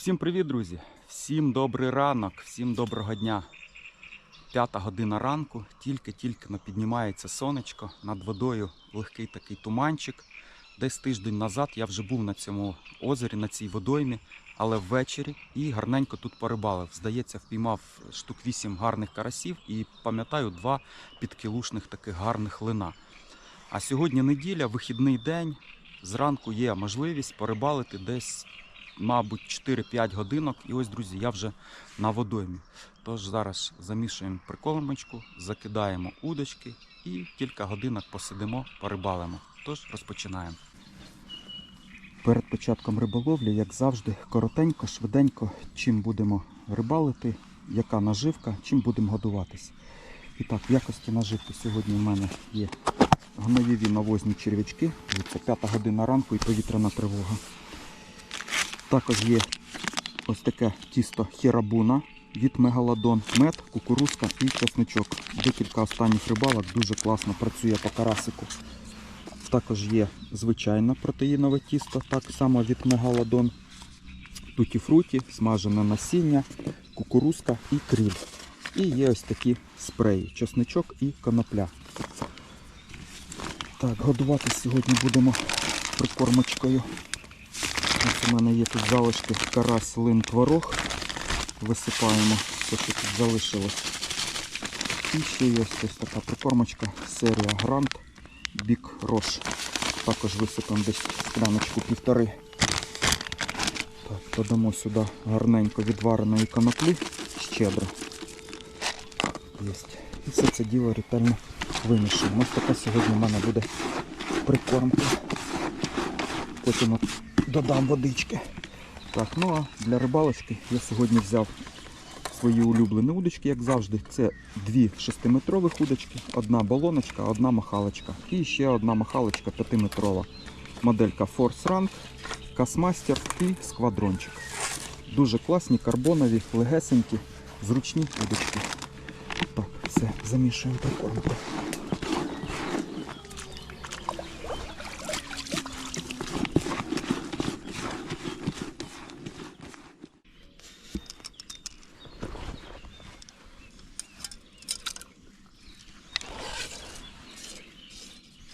Всім привіт, друзі! Всім добрий ранок, всім доброго дня. П'ята година ранку, тільки-тільки піднімається сонечко, над водою легкий такий туманчик. Десь тиждень назад я вже був на цьому озері, на цій водоймі, але ввечері і гарненько тут порибалив. Здається, впіймав штук 8 гарних карасів і пам'ятаю два підкілушних таких гарних лина. А сьогодні неділя, вихідний день. Зранку є можливість порибалити десь мабуть, 4-5 годинок. І ось, друзі, я вже на водоймі. Тож зараз замішуємо прикормочку, закидаємо удочки і кілька годинок посидимо, порибалимо. Тож розпочинаємо. Перед початком риболовлі, як завжди, коротенько, швиденько, чим будемо рибалити, яка наживка, чим будемо годуватись. І так, в якості наживки сьогодні в мене є гноєві навозні черв'ячки. Це п'ята година ранку і повітряна тривога. Також є ось таке тісто хірабуна від мегалодон, мед, кукурузка і чесничок. Декілька останніх рибалок дуже класно працює по карасику. Також є звичайне протеїнове тісто, так само від мегалодон. Туті-фруті, смажене насіння, кукурузка і кріль. І є ось такі спреї, чесничок і конопля. Так, годувати сьогодні будемо прикормочкою. Ось у мене є тут залишки карась, лин, творог. Висипаємо те, що тут залишилось. І ще є ось така прикормочка, серія Грант Бік Рош. Також висипаємо десь скляночку півтори. Так, додамо сюди гарненько відвареної коноплі щедро. Єсть. І все це діло ретельно вимішуємо. Ось така сьогодні в мене буде прикормка. Потім от додам водички. Так, ну а для рибалочки я сьогодні взяв свої улюблені удочки, як завжди. Це дві 6-метрових удочки, одна балоночка, одна махалочка. І ще одна махалочка 5-метрова. Моделька Force Rank, Касмастер і сквадрончик. Дуже класні, карбонові, легесенькі, зручні удочки. Так, все, замішуємо прикормку.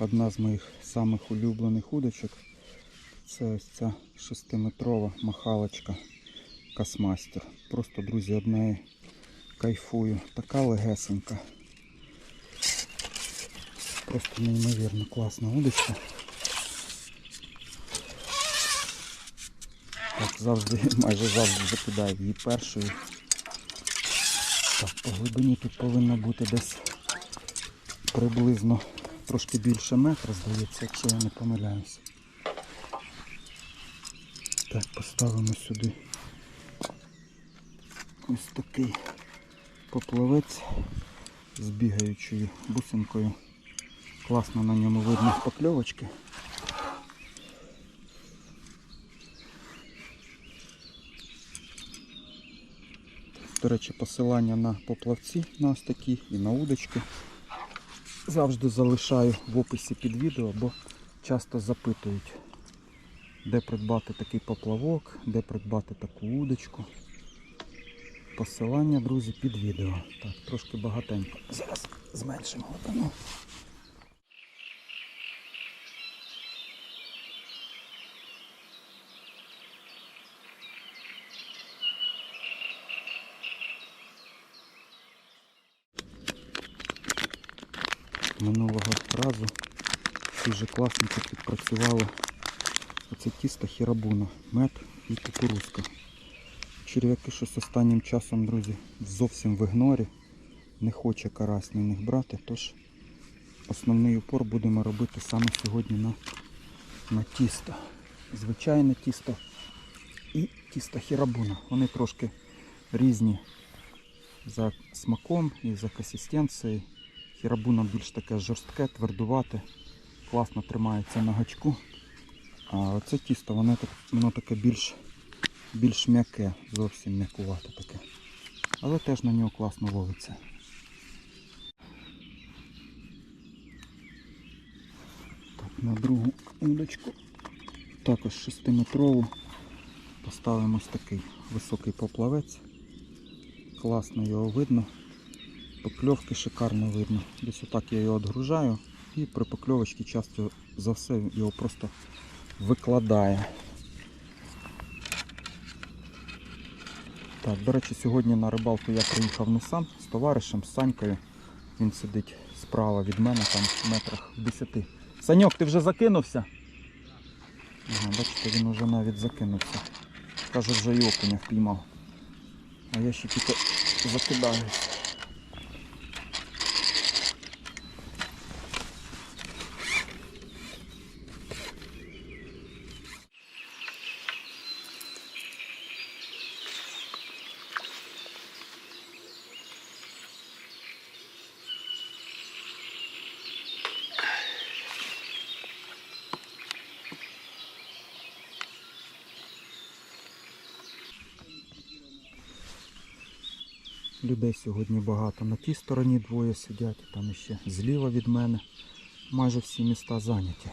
Одна з моїх самих улюблених удочок це ось ця 6-метрова махалочка Касмастер. Просто, друзі, од неї кайфую. Така легесенька. Просто неймовірно класна удочка. Так, завжди, майже завжди закидаю її першою. Так, по глибині тут повинно бути десь приблизно трошки більше метра, здається, якщо я не помиляюся. Так, поставимо сюди ось такий поплавець з бігаючою бусинкою. Класно на ньому видно покльовочки. До речі, посилання на поплавці на ось такі і на удочки завжди залишаю в описі під відео, бо часто запитують, де придбати такий поплавок, де придбати таку удочку. Посилання, друзі, під відео. Так, трошки багатенько. Зараз зменшимо глибину. Минулого разу дуже класненько підпрацювало оце тісто хірабуна, мед і кукурузка. Черв'яки щось останнім часом, друзі, зовсім в ігнорі. Не хоче карась на них брати, тож основний упор будемо робити саме сьогодні на, на тісто. Звичайне тісто і тісто хірабуна. Вони трошки різні за смаком і за консистенцією. Хірабуна більш таке жорстке, твердувате, класно тримається на гачку. А оце тісто воно, так, воно таке більш більш м'яке, зовсім м'якувате таке. Але теж на нього класно ловиться. Так, на другу удочку. Також 6-метрову Поставимо ось такий високий поплавець. Класно його видно. Покльовки шикарно видно. Десь отак я його відгружаю і при покльовочці часто за все його просто викладає. Так, до речі, сьогодні на рибалку я приїхав не сам з товаришем, з Санькою. Він сидить справа від мене, там в метрах в 10. Саньок, ти вже закинувся? Ага, бачите, він вже навіть закинувся. Каже, вже і окуня впіймав. А я ще тільки закидаюсь. Людей сьогодні багато. На тій стороні двоє сидять, там ще зліва від мене. Майже всі міста зайняті.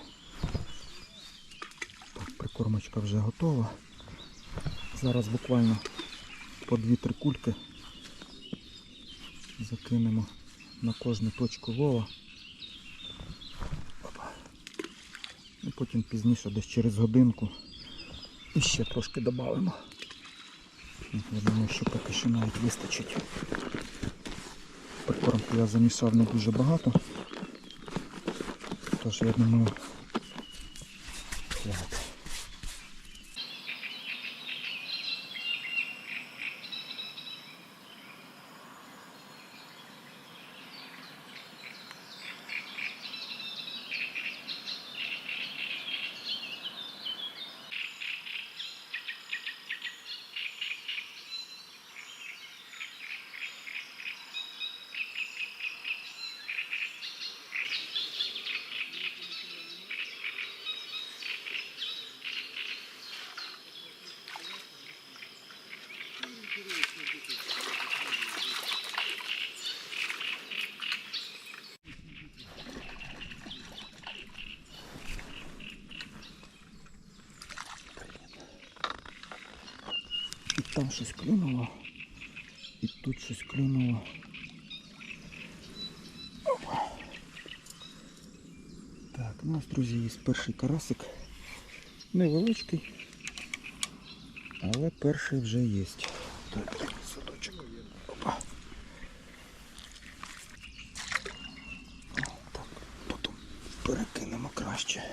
Так, прикормочка вже готова. Зараз буквально по 2-3 кульки закинемо на кожну точку лова. І потім пізніше, десь через годинку, і ще трошки додамо. Я думаю, що поки що навіть вистачить. Прикормку я замішав не дуже багато. Тож я думаю, хватить. І там щось клюнуло. І тут щось клюнуло. Так, у нас, друзі, є перший карасик. Невеличкий. Але перший вже є. Так, садочок. Опа. О, Так, потім перекинемо краще.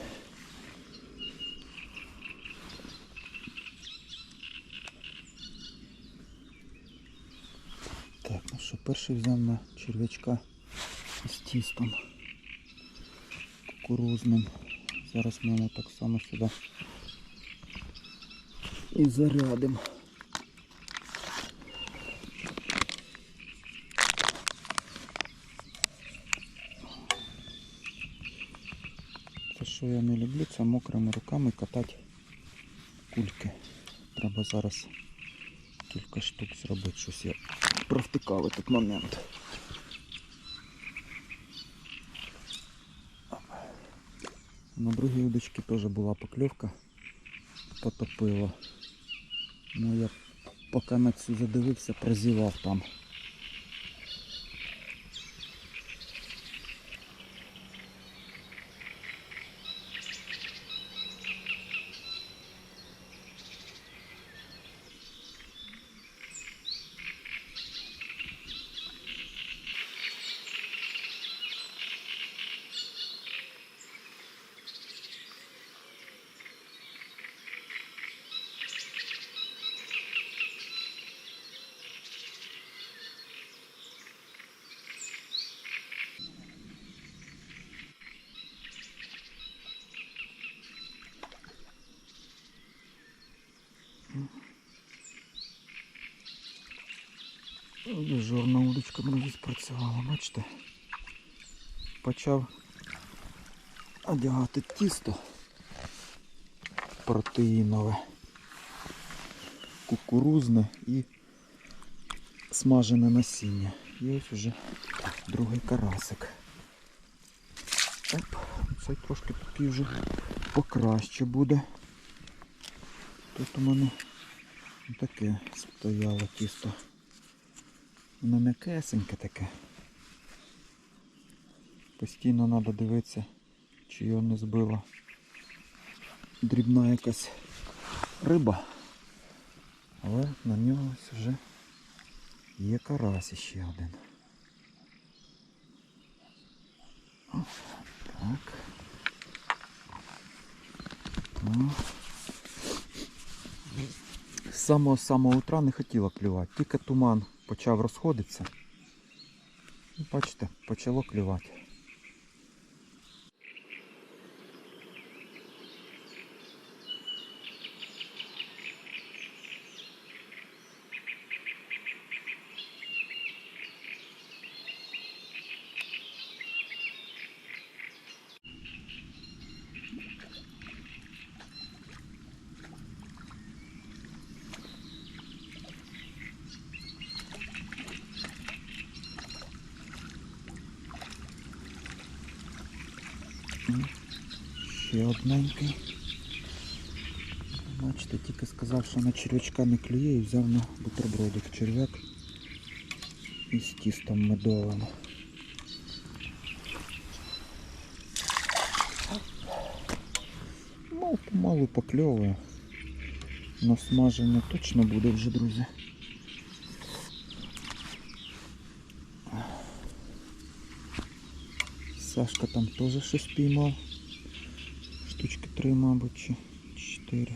Так, ну що, перший взяв на черв'ячка з тістом кукурузним. Зараз ми йому так само сюди і зарядимо. Це що я не люблю, це мокрими руками катати кульки. Треба зараз кілька штук зробити, щось я провтикав этот момент. На другій удочці теж була покльовка, потопила. Ну я поки на цю задивився, прозівав там. Жорна удочка друзі спрацювала, бачите? Почав одягати тісто протеїнове, кукурузне і смажене насіння. І ось уже другий карасик. Оп, цей трошки такий вже покраще буде. Тут у мене Таке стояло тісто. Воно м'якесеньке таке. Постійно треба дивитися, чи його не збила дрібна якась риба. Але на нього ось вже є карась ще один. Так. З самого самого утра не хотіла клювати, тільки туман почав розходитися. І бачите, почало клювати. Ще одненький. Бачите, тільки сказав, що на черв'ячка не клює і взяв на бутербродик черв'як із тістом медовим. Ну, помалу покльовує. На смаження точно буде вже, друзі. Сашка там теж щось піймав. Три, мабуть, чи чотири.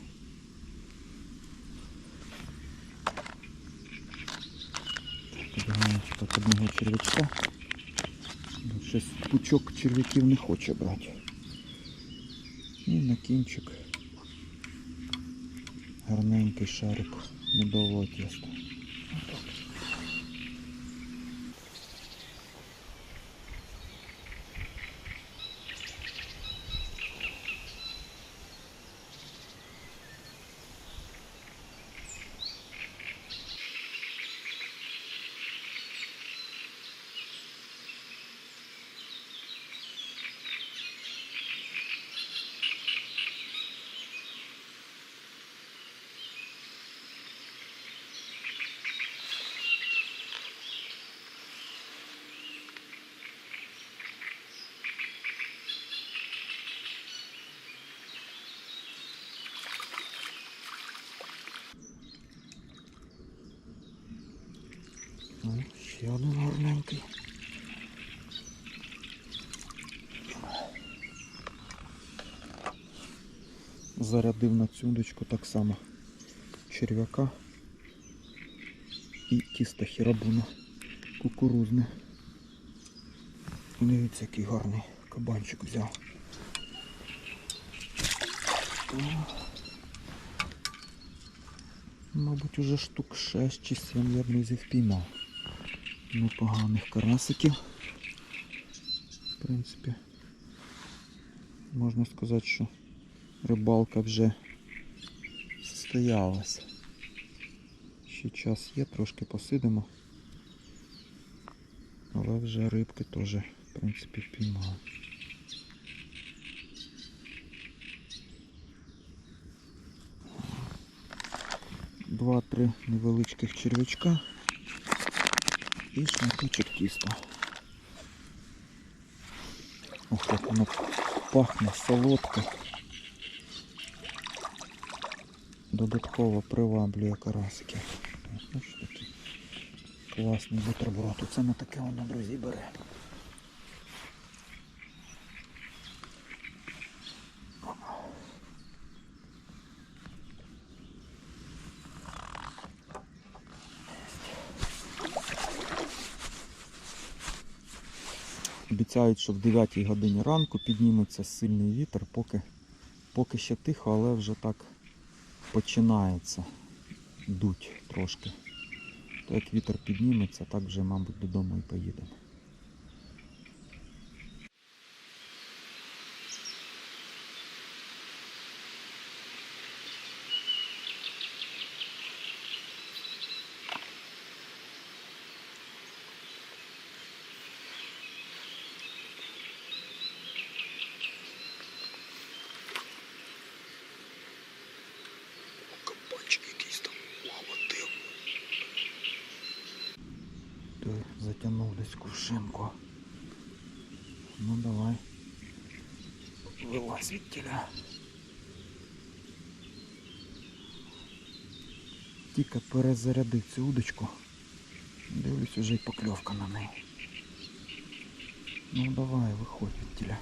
Підганяю так одного червячка. Бо Щось пучок черв'яків не хоче брати. І на кінчик гарненький шарик медового тіста. О, ще один гарненький. Зарядив на цю удочку так само черв'яка і тісто хірабуна кукурузне. Дивіться, який гарний кабанчик взяв. Мабуть, уже штук 6 чи 7 я друзі впіймав. Непоганих карасиків. В принципі, можна сказати, що рибалка вже состоялась. Ще час є, трошки посидимо. Але вже рибки теж, в принципі, впіймав. Два-три невеличких червячка і шматочок тіста. Ох, як воно пахне солодко. Додатково приваблює карасики. Класний бутерброд. Оце на таке воно, друзі, бере. Обіцяють, що в 9 годині ранку підніметься сильний вітер, поки, поки ще тихо, але вже так починається дуть трошки. То як вітер підніметься, так вже, мабуть, додому і поїдемо. Кабанчик якийсь там. Вау, затягнув десь кувшинку. Ну давай. Вилазь від тіля. Тільки перезарядив цю удочку. Дивлюсь, уже й покльовка на неї. Ну давай, виходь від тіля.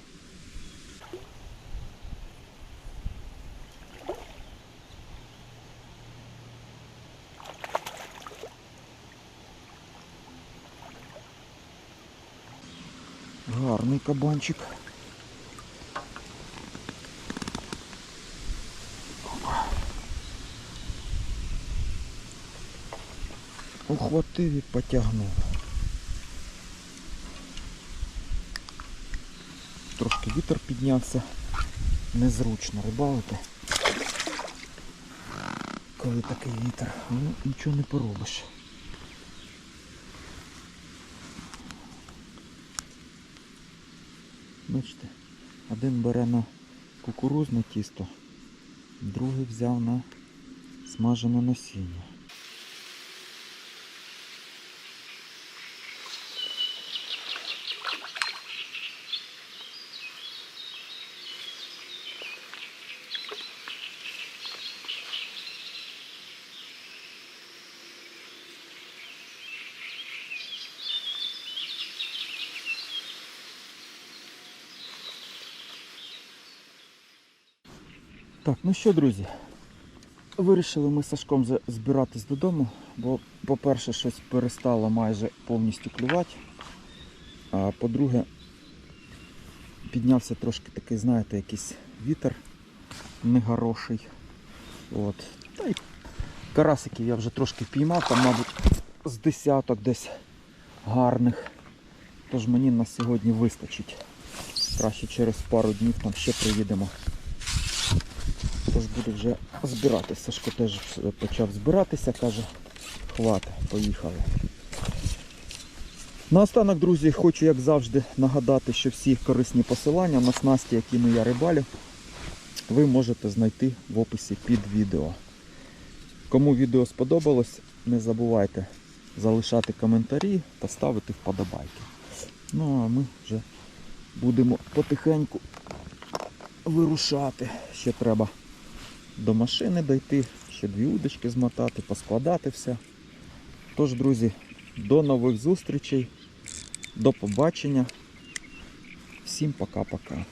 Гарний кабанчик. Ухватив і потягнув. Трошки вітер піднявся. Незручно рибалити. Коли такий вітер, ну нічого не поробиш. Бачите, один бере на кукурузне тісто, другий взяв на смажене насіння. Так, ну що, друзі, вирішили ми з Сашком збиратись додому, бо, по-перше, щось перестало майже повністю клювати. А по-друге, піднявся трошки такий, знаєте, якийсь вітер негороший. От. Та й карасиків я вже трошки піймав, там, мабуть, з десяток десь гарних. Тож мені на сьогодні вистачить. Краще через пару днів там ще приїдемо. Тож буду вже збиратися. Сашко теж почав збиратися, каже, хватить, поїхали. Наостанок, друзі, хочу, як завжди, нагадати, що всі корисні посилання на снасті, якими я рибалю, ви можете знайти в описі під відео. Кому відео сподобалось, не забувайте залишати коментарі та ставити вподобайки. Ну а ми вже будемо потихеньку вирушати. Ще треба до машини дойти, ще дві удочки змотати, поскладати все. Тож, друзі, до нових зустрічей, до побачення. Всім пока-пока.